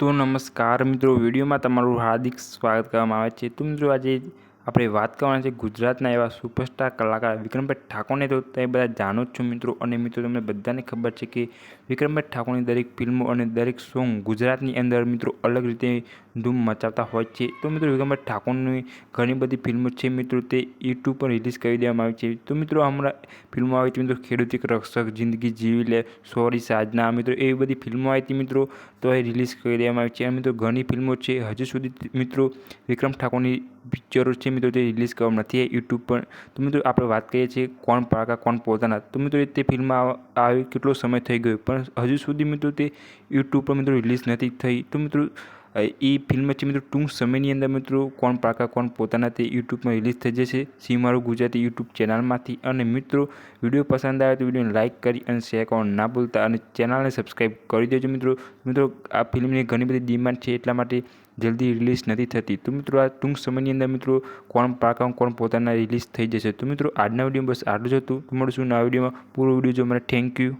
તો નમસ્કાર મિત્રો વિડીયોમાં તમારું હાર્દિક સ્વાગત કરવામાં આવે છે. તો મિત્રો આજે આપણે વાત કરવાના છે, ગુજરાતના એવા સુપરસ્ટાર કલાકાર વિક્રમભાઈ ઠાકોરને તો તમે બધા જાણો જ છો મિત્રો. અને મિત્રો, તમને બધાને ખબર છે કે વિક્રમભાઈ ઠાકોરની દરેક ફિલ્મો અને દરેક સોંગ ગુજરાતની અંદર મિત્રો અલગ રીતે ધૂમ મચાવતા હોય છે. તો મિત્રો, વિક્રમભાઈ ઠાકોરની ઘણી બધી ફિલ્મો છે મિત્રો, તે યુટ્યુબ પર રિલીઝ કરી દેવામાં આવી છે. તો મિત્રો, હમણાં ફિલ્મો આવી હતી મિત્રો ખેડૂત એક રક્ષક, જિંદગી જીવી લે, સોરી સાજના મિત્રો, એવી બધી ફિલ્મો આવી હતી મિત્રો, તો એ રિલીઝ કરી દેવામાં આવી છે. અને મિત્રો, ઘણી ફિલ્મો છે. હજુ સુધી મિત્રો, વિક્રમ ઠાકોરની પિક્ચરો છે મિત્રો તે રિલીઝ કરવામાં નથી યુટ્યુબ પર. તો મિત્રો આપણે વાત કરીએ છીએ કોણ પાકા, કોણ પોતાના. તો મિત્રો તે ફિલ્મ આવી કેટલો સમય થઈ ગયો. પણ હજુ સુધી મિત્રો તે યુટ્યુબ પર મિત્રો રિલીઝ નથી થઈ. તો મિત્રો એ ફિલ્મ છે મિત્રો ટૂંક સમયની અંદર મિત્રો કોણ પાકા કોણ પોતાના તે યુટ્યુબમાં રિલીઝ થઈ જશે. સી મારું ગુજરાતી યુટ્યુબ ચેનલમાંથી અને મિત્રો વીડિયો પસંદ આવે તો વિડીયોને લાઇક કરી અને શેર કરવાનું ના ભૂલતા. અને ચેનલને સબસ્ક્રાઈબ કરી દેજો મિત્રો. મિત્રો, આ ફિલ્મની ઘણી બધી ડિમાન્ડ છે એટલા માટે જલ્દી રિલીઝ નથી થતી. તો મિત્રો, આ ટૂંક સમયની અંદર મિત્રો કોણ પાકા કોણ પોતાના રિલીઝ થઈ જશે. તો મિત્રો, આજના વીડિયો બસ આટલું જ હતું. મળશું નવા વિડીયોમાં પૂરો વીડિયો જો મને થેન્ક યુ